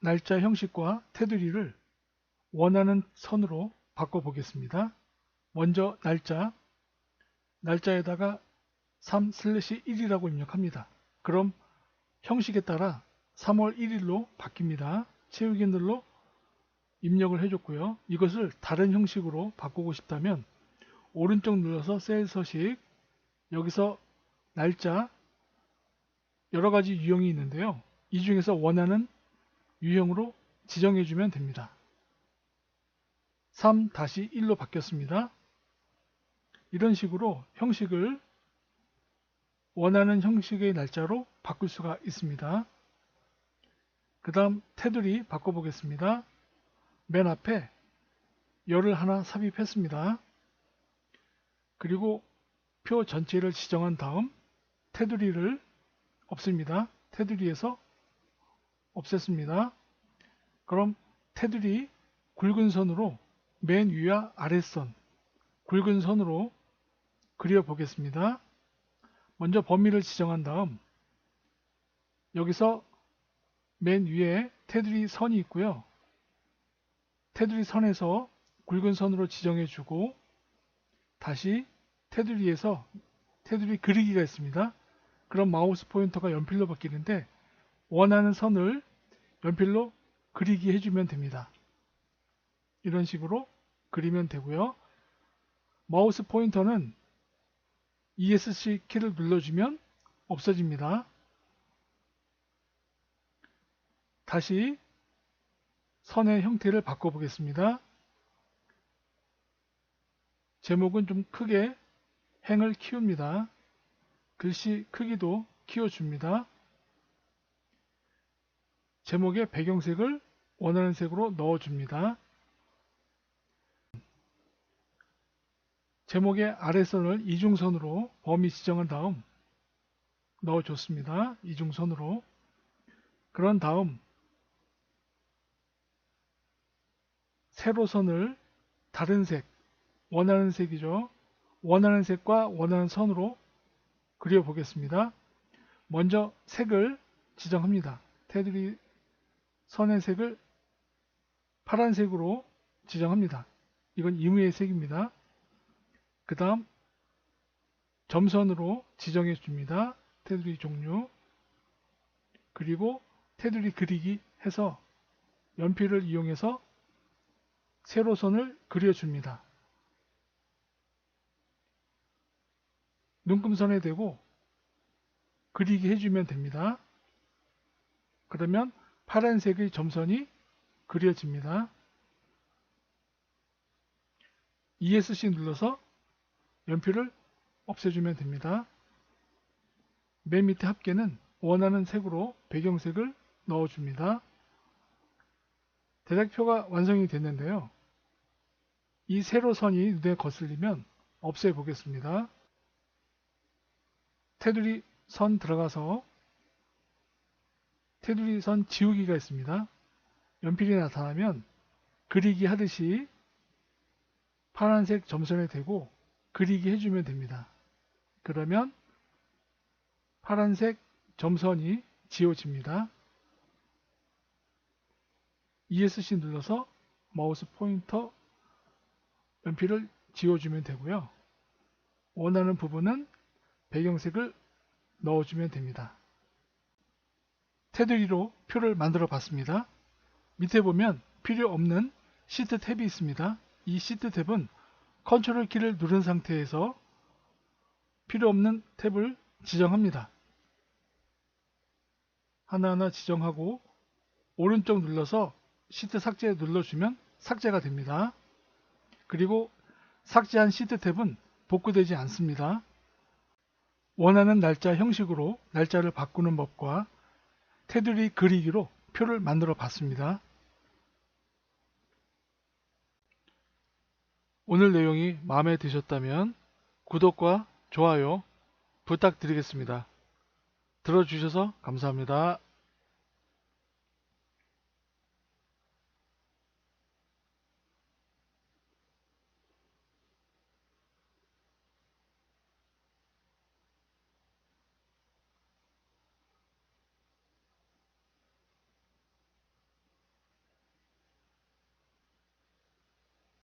날짜 형식과 테두리를 원하는 선으로 바꿔보겠습니다. 먼저 날짜, 날짜에다가 3/1이라고 입력합니다. 그럼 형식에 따라 3월 1일로 바뀝니다. 채우기 눌러 입력을 해줬고요. 이것을 다른 형식으로 바꾸고 싶다면 오른쪽 눌러서 셀 서식 여기서 날짜 여러 가지 유형이 있는데요. 이 중에서 원하는 유형으로 지정해 주면 됩니다. 3-1로 바뀌었습니다. 이런 식으로 형식을 원하는 형식의 날짜로 바꿀 수가 있습니다. 그 다음 테두리 바꿔보겠습니다. 맨 앞에 열을 하나 삽입했습니다. 그리고 표 전체를 지정한 다음 테두리를 없습니다. 테두리에서 없앴습니다. 그럼 테두리 굵은 선으로 맨 위와 아랫선 굵은 선으로 그려 보겠습니다. 먼저 범위를 지정한 다음 여기서 맨 위에 테두리 선이 있고요. 테두리 선에서 굵은 선으로 지정해 주고 다시 테두리에서 테두리 그리기가 있습니다. 그럼 마우스 포인터가 연필로 바뀌는데 원하는 선을 연필로 그리기 해주면 됩니다. 이런 식으로 그리면 되고요. 마우스 포인터는 ESC 키를 눌러주면 없어집니다. 다시 선의 형태를 바꿔보겠습니다. 제목은 좀 크게 행을 키웁니다. 글씨 크기도 키워줍니다. 제목의 배경색을 원하는 색으로 넣어줍니다. 제목의 아래선을 이중선으로 범위 지정한 다음 넣어줬습니다. 이중선으로. 그런 다음 세로선을 다른 색, 원하는 색이죠. 원하는 색과 원하는 선으로 그려보겠습니다. 먼저 색을 지정합니다. 테두리 선의 색을 파란색으로 지정합니다. 이건 임의의 색입니다. 그 다음 점선으로 지정해 줍니다. 테두리 종류 그리고 테두리 그리기 해서 연필을 이용해서 세로선을 그려줍니다. 눈금선에 대고 그리기 해주면 됩니다. 그러면 파란색의 점선이 그려집니다. ESC 눌러서 연필을 없애주면 됩니다. 맨 밑에 합계는 원하는 색으로 배경색을 넣어줍니다. 대략표가 완성이 됐는데요. 이 세로 선이 눈에 거슬리면 없애 보겠습니다. 테두리 선 들어가서 테두리 선 지우기가 있습니다. 연필이 나타나면 그리기 하듯이 파란색 점선에 대고 그리기 해주면 됩니다. 그러면 파란색 점선이 지워집니다. ESC 눌러서 마우스 포인터 연필을 지워주면 되고요. 원하는 부분은 배경색을 넣어주면 됩니다. 테두리로 표를 만들어 봤습니다. 밑에 보면 필요 없는 시트 탭이 있습니다. 이 시트 탭은 컨트롤 키를 누른 상태에서 필요 없는 탭을 지정합니다. 하나하나 지정하고 오른쪽 눌러서 시트 삭제 눌러주면 삭제가 됩니다. 그리고 삭제한 시트 탭은 복구되지 않습니다. 원하는 날짜 형식으로 날짜를 바꾸는 법과 테두리 그리기로 표를 만들어 봤습니다. 오늘 내용이 마음에 드셨다면 구독과 좋아요 부탁드리겠습니다. 들어주셔서 감사합니다.